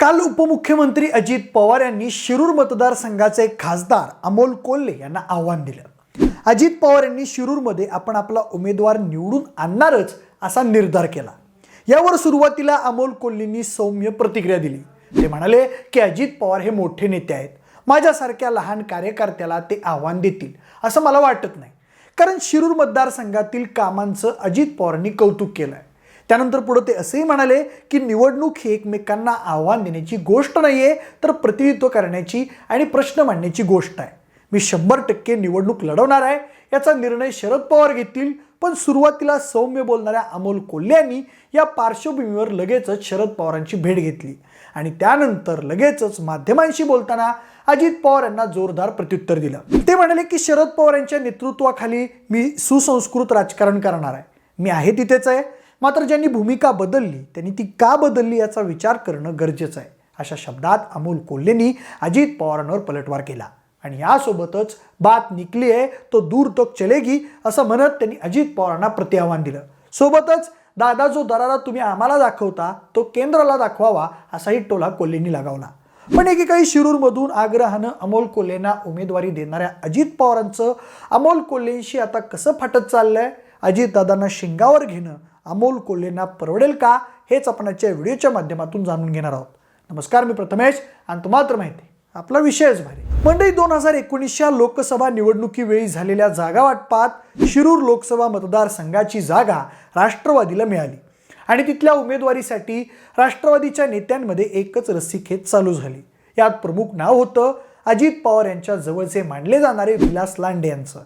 काल उपमुख्यमंत्री अजित पवार यांनी शिरूर मतदारसंघाचे खासदार अमोल कोल्हे यांना आव्हान दिलं. अजित पवार यांनी शिरूरमध्ये आपण आपला उमेदवार निवडून आणणारच असा निर्धार केला. यावर सुरुवातीला अमोल कोल्हेंनी सौम्य प्रतिक्रिया दिली. ते म्हणाले की अजित पवार हे मोठे नेते आहेत. माझ्यासारख्या लहान कार्यकर्त्याला ते आव्हान देतील असं मला वाटत नाही. कारण शिरूर मतदारसंघातील कामांचं अजित पवारांनी कौतुक केलं आहे त्यानंतर पुढं ते असंही म्हणाले की निवडणूक ही एकमेकांना आव्हान देण्याची गोष्ट नाही आहे तर प्रतिनिधित्व करण्याची आणि प्रश्न मांडण्याची गोष्ट आहे. मी शंभर टक्के निवडणूक लढवणार आहे याचा निर्णय शरद पवार घेतील. पण सुरुवातीला सौम्य बोलणाऱ्या अमोल कोल्हे यांनी या पार्श्वभूमीवर लगेचच शरद पवारांची भेट घेतली. आणि त्यानंतर लगेचच माध्यमांशी बोलताना अजित पवार यांना जोरदार प्रत्युत्तर दिलं. ते म्हणाले की शरद पवार यांच्या नेतृत्वाखाली मी सुसंस्कृत राजकारण करणार आहे. मी आहे तिथेच आहे. मात्र ज्यांनी भूमिका बदलली त्यांनी ती का बदलली याचा विचार करणं गरजेचं आहे अशा शब्दात अमोल कोल्हेंनी अजित पवारांवर पलटवार केला. आणि यासोबतच बात निकली आहे तो दूर तक चलेगी असं म्हणत त्यांनी अजित पवारांना प्रतिआव्हान दिलं. सोबतच दादा जो दरारा तुम्ही आम्हाला दाखवता तो केंद्राला दाखवावा असाही टोला कोल्हेंनी लगावला. पण एकेकाळी शिरूरमधून आग्रहानं अमोल कोल्हेंना उमेदवारी देणाऱ्या अजित पवारांचं अमोल कोल्हेंशी आता कसं फाटत चाललंय? अजितदादांना शिंगावर घेणं अमोल कोल्हेंना परवडेल का हेच आपण आजच्या व्हिडिओच्या माध्यमातून जाणून घेणार आहोत. नमस्कार मी प्रथमेश आणि तुम्हाला तर माहिती आहे, आपला विषयच भारी. मंडई दोन हजार एकोणीसच्या लोकसभा निवडणुकीवेळी झालेल्या जागा वाटपात शिरूर लोकसभा मतदारसंघाची जागा राष्ट्रवादीला मिळाली आणि तिथल्या उमेदवारीसाठी राष्ट्रवादीच्या नेत्यांमध्ये एकच रस्सीखेच चालू झाली. यात प्रमुख नाव होतं अजित पवार यांच्या जवळचे मानले जाणारे विलास लांडे यांचं.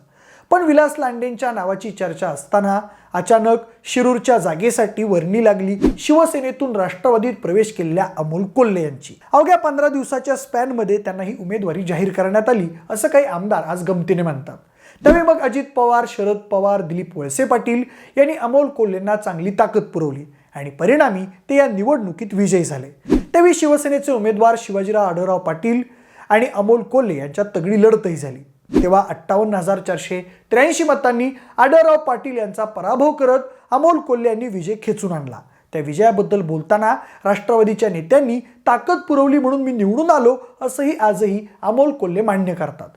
पण विलास लांडेंच्या नावाची चर्चा असताना अचानक शिरूरच्या जागेसाठी वर्णी लागली. शिवसेनेतून राष्ट्रवादीत प्रवेश केलेल्या अमोल कोल्हे यांची. अवघ्या पंधरा दिवसाच्या स्पॅनमध्ये त्यांना ही उमेदवारी जाहीर करण्यात आली असं काही आमदार आज गमतीने म्हणतात. तवे मग अजित पवार शरद पवार दिलीप वळसे पाटील यांनी अमोल कोल्हेंना चांगली ताकद पुरवली आणि परिणामी ते या निवडणुकीत विजयी झाले. त्यावेळी शिवसेनेचे उमेदवार शिवाजीराव आढळराव पाटील आणि अमोल कोल्हे यांच्यात तगडी लढतही झाली. तेव्हा अठ्ठावन्न हजार चारशे त्र्याऐंशी मतांनी आढळराव पाटील यांचा पराभव करत अमोल कोल्हे यांनी विजय खेचून आणला. त्या विजयाबद्दल बोलताना राष्ट्रवादीच्या नेत्यांनी ताकद पुरवली म्हणून मी निवडून आलो असंही आजही अमोल कोल्हे मान्य करतात.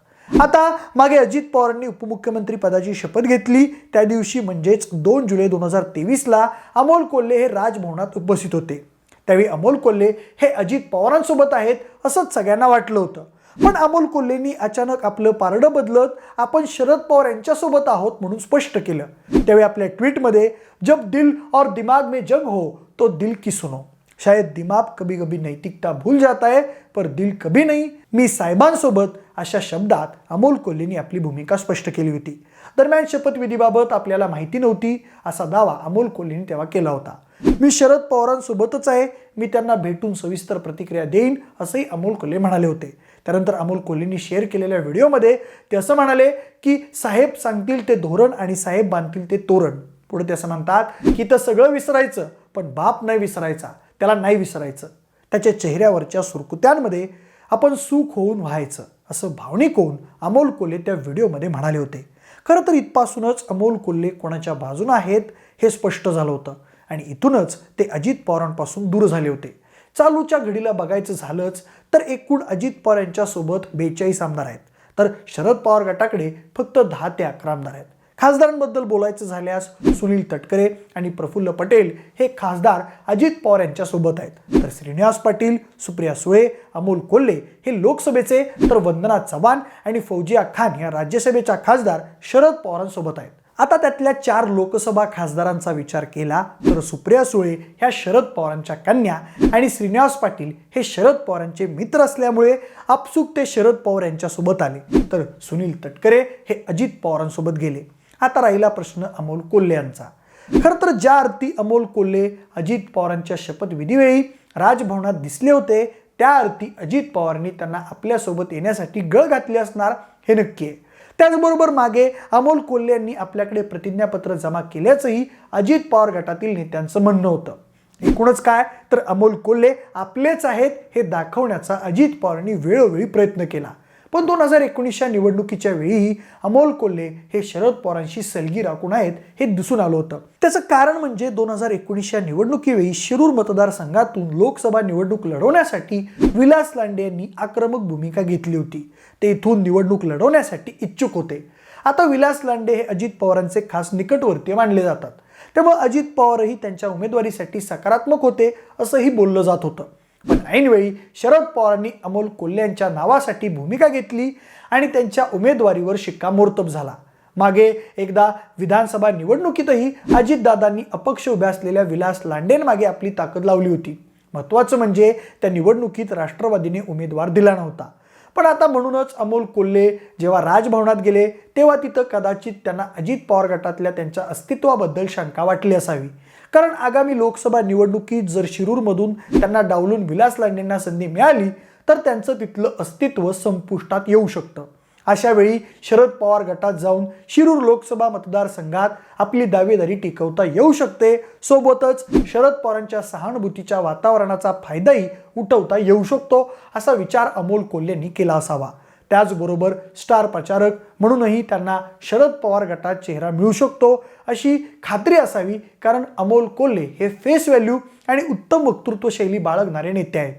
आता मागे अजित पवारांनी उपमुख्यमंत्री पदाची शपथ घेतली. त्या दिवशी म्हणजेच दोन जुलै दोन हजार तेवीसला अमोल कोल्हे हे राजभवनात उपस्थित होते. त्यावेळी अमोल कोल्हे हे अजित पवारांसोबत आहेत असंच सगळ्यांना वाटलं होतं. पण अमोल कोल्हेंनी अचानक आपलं पारडं बदलत आपण शरद पवार यांच्यासोबत आहोत म्हणून स्पष्ट केलं. त्यावेळी आपल्या ट्विटमध्ये जब दिल और दिमाग में जंग हो तो दिल की सुनो. शायद दिमाग कभी कभी नैतिकता भूल जाता है पर दिल कभी नाही. मी साहेबांसोबत अशा शब्दात अमोल कोल्हेंनी आपली भूमिका स्पष्ट केली होती. दरम्यान शपथविधीबाबत आपल्याला माहिती नव्हती असा दावा अमोल कोल्हेंनी तेव्हा केला होता. मी शरद पवारांसोबतच आहे मी त्यांना भेटून सविस्तर प्रतिक्रिया देईन असंही अमोल कोल्हे म्हणाले होते. त्यानंतर अमोल कोल्हेंनी शेअर केलेल्या व्हिडिओमध्ये ते असं म्हणाले की साहेब सांगतील ते धोरण आणि साहेब बांधतील ते तोरण. पुढे ते असं म्हणतात की तर सगळं विसरायचं पण बाप नाही विसरायचा त्याला नाही विसरायचं. त्याच्या चेहऱ्यावरच्या सुरकुत्यांमध्ये आपण सुख होऊन व्हायचं असं भावनिक होऊन अमोल कोल्हे त्या व्हिडिओमध्ये म्हणाले होते. खरं तर इथपासूनच अमोल कोल्हे कोणाच्या बाजूनं आहेत हे स्पष्ट झालं होतं आणि इथूनच ते अजित पवारांपासून दूर झाले होते. चालूच्या घडीला बघायचं झालंच तर एकूण अजित पवार यांच्यासोबत बेचाळीस आमदार आहेत. तर शरद पवार गटाकडे फक्त दहा ते अकरा आमदार आहेत. खासदारांबद्दल बोलायचं झाल्यास सुनील तटकरे आणि प्रफुल्ल पटेल हे खासदार अजित पवार यांच्यासोबत आहेत. तर श्रीनिवास पाटील सुप्रिया सुळे अमोल कोल्हे हे लोकसभेचे तर वंदना चव्हाण आणि फौजिया खान या राज्यसभेच्या खासदार शरद पवारांसोबत आहेत. आता त्यातल्या चार लोकसभा खासदारांचा विचार केला तर सुप्रिया सुळे ह्या शरद पवारांच्या कन्या आणि श्रीनिवास पाटील हे शरद पवारांचे मित्र असल्यामुळे आपसुक ते शरद पवार यांच्यासोबत आले. तर सुनील तटकरे हे अजित पवारांसोबत गेले. आता राहिला प्रश्न अमोल कोल्हे यांचा. खरं तर ज्या अर्थी अमोल कोल्हे अजित पवारांच्या शपथविधीवेळी राजभवनात दिसले होते त्या अर्थी अजित पवारांनी त्यांना आपल्यासोबत येण्यासाठी गळ घातली असणार हे नक्की आहे. त्याचबरोबर मागे अमोल कोल्हे यांनी आपल्याकडे प्रतिज्ञापत्र जमा केल्याचंही अजित पवार गटातील नेत्यांचं म्हणणं होतं. एकूणच काय? तर अमोल कोल्हे आपलेच आहेत हे दाखवण्याचा अजित पवारांनी वेळोवेळी प्रयत्न केला. पण दोन हजार एकोणीसच्या निवडणुकीच्या वेळीही अमोल कोल्हे हे शरद पवारांशी सलगी राखून आहेत हे दिसून आलं होतं. त्याचं कारण म्हणजे दोन हजार एकोणीसच्या निवडणुकीवेळी शिरूर मतदारसंघातून लोकसभा निवडणूक लढवण्यासाठी विलास लांडे यांनी आक्रमक भूमिका घेतली होती. ते इथून निवडणूक लढवण्यासाठी इच्छुक होते. आता विलास लांडे हे अजित पवारांचे खास निकटवर्तीय मानले जातात. त्यामुळे अजित पवारही त्यांच्या उमेदवारीसाठी सकारात्मक होते असंही बोललं जात होतं. पण ऐनवेळी शरद पवारांनी अमोल कोल्हे यांच्या नावासाठी भूमिका घेतली आणि त्यांच्या उमेदवारीवर शिक्कामोर्तब झाला. मागे एकदा विधानसभा निवडणुकीतही अजितदादांनी अपक्ष उभ्या असलेल्या विलास लांडेंमागे आपली ताकद लावली होती. महत्त्वाचं म्हणजे त्या निवडणुकीत राष्ट्रवादीने उमेदवार दिला नव्हता. पण आता म्हणूनच अमोल कोल्हे जेव्हा राजभवनात गेले तेव्हा तिथं कदाचित त्यांना अजित पवार गटातल्या त्यांच्या अस्तित्वाबद्दल शंका वाटली असावी. कारण आगामी लोकसभा निवडणुकीत जर शिरूरमधून त्यांना डावलून विलास लांडेंना संधी मिळाली तर त्यांचं तिथलं अस्तित्व संपुष्टात येऊ शकतं. अशा वेळी शरद पवार गटात जाऊन शिरूर लोकसभा मतदारसंघात आपली दावेदारी टिकवता येऊ शकते. सोबतच शरद पवारांच्या सहानुभूतीच्या वातावरणाचा फायदाही उठवता येऊ शकतो असा विचार अमोल कोल्हेंनी केला असावा. त्याचबरोबर स्टार प्रचारक म्हणूनही त्यांना शरद पवार गटात चेहरा मिळू शकतो अशी खात्री असावी कारण अमोल कोल्हे हे फेस व्हॅल्यू आणि उत्तम वक्तृत्व शैली बाळगणारे नेते आहेत.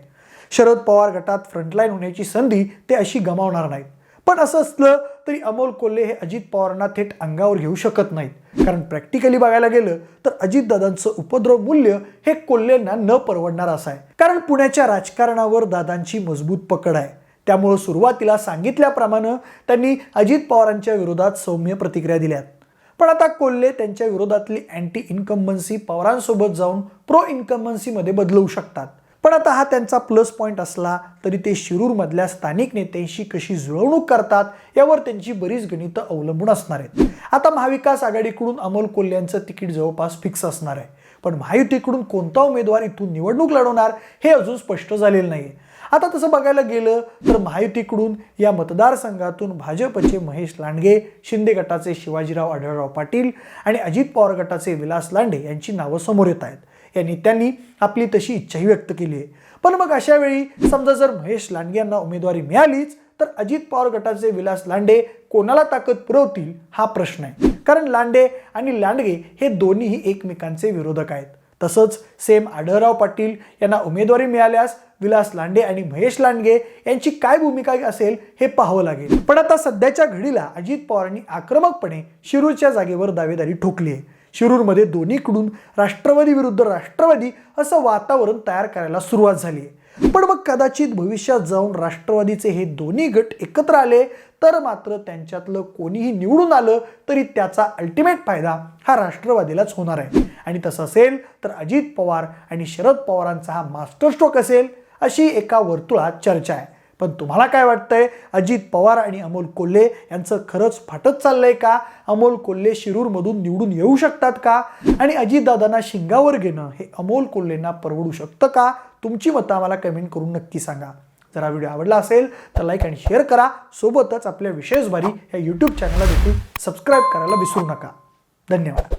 शरद पवार गटात फ्रंटलाईन होण्याची संधी ते अशी गमावणार नाहीत. पण असं असलं तरी अमोल कोल्हे हे अजित पवारांना थेट अंगावर घेऊ शकत नाहीत. कारण प्रॅक्टिकली बघायला गेलं तर अजितदादांचं उपद्रव मूल्य हे कोल्हेंना न परवडणार असं आहे. कारण पुण्याच्या राजकारणावर दादांची मजबूत पकड आहे. त्यामुळं सुरुवातीला सांगितल्याप्रमाणे त्यांनी अजित पवारांच्या विरोधात सौम्य प्रतिक्रिया दिल्यात. पण आता कोल्हे त्यांच्या विरोधातली अँटी इन्कम्बन्सी पवारांसोबत जाऊन प्रो इन्कम्बन्सीमध्ये बदलवू शकतात. पण आता हा त्यांचा प्लस पॉईंट असला तरी ते शिरूरमधल्या स्थानिक नेत्यांशी कशी जुळवणूक करतात यावर त्यांची बरीच गणितं अवलंबून असणार आहेत. आता महाविकास आघाडीकडून अमोल कोल्हे यांचं तिकीट जवळपास फिक्स असणार आहे. पण महायुतीकडून कोणता उमेदवार इथून निवडणूक लढवणार हे अजून स्पष्ट झालेलं नाही आता तसं बघायला गेलं तर महायुतीकडून या मतदारसंघातून भाजपचे महेश लांडगे शिंदे गटाचे शिवाजीराव आढळराव पाटील आणि अजित पवार गटाचे विलास लांडे यांची नावं समोर येत आहेत. या नेत्यांनी आपली तशी इच्छाही व्यक्त केली आहे. पण मग अशा वेळी समजा जर महेश लांडगे यांना उमेदवारी मिळालीच तर अजित पवार गटाचे विलास लांडे कोणाला ताकद पुरवतील हा प्रश्न आहे. कारण लांडे आणि लांडगे हे दोन्हीही एकमेकांचे विरोधक आहेत. तसंच सेम आढळराव पाटील यांना उमेदवारी मिळाल्यास विलास लांडे आणि महेश लांडगे यांची काय भूमिका असेल हे पाहावं लागेल. पण आता सध्याच्या घडीला अजित पवारांनी आक्रमकपणे शिरूरच्या जागेवर दावेदारी ठोकली आहे. शिरूरमध्ये दोन्हीकडून राष्ट्रवादी विरुद्ध राष्ट्रवादी असं वातावरण तयार करायला सुरुवात झाली आहे. पण मग कदाचित भविष्यात जाऊन राष्ट्रवादीचे हे दोन्ही गट एकत्र आले तर मात्र त्यांच्यातलं कोणीही निवडून आलं तरी त्याचा अल्टिमेट फायदा हा राष्ट्रवादीलाच होणार आहे. आणि तसं असेल तर अजित पवार आणि शरद पवारांचा हा मास्टरस्ट्रोक असेल अशी एका वर्तुळात चर्चा आहे. पण तुम्हाला काय वाटतंय? अजित पवार आणि अमोल कोल्हे यांचं खरंच फाटत चाललंय का? अमोल कोल्हे शिरूरमधून निवडून येऊ शकतात का? आणि अजितदादांना शिंगावर घेणं हे अमोल कोल्हेंना परवडू शकतं का? तुमची मतं आम्हाला कमेंट करून नक्की सांगा. जर हा व्हिडिओ आवडला असेल तर लाईक आणि शेअर करा. सोबतच आपल्या विशेष भारी या यूट्यूब चॅनलला देखील सबस्क्राईब करायला विसरू नका. धन्यवाद.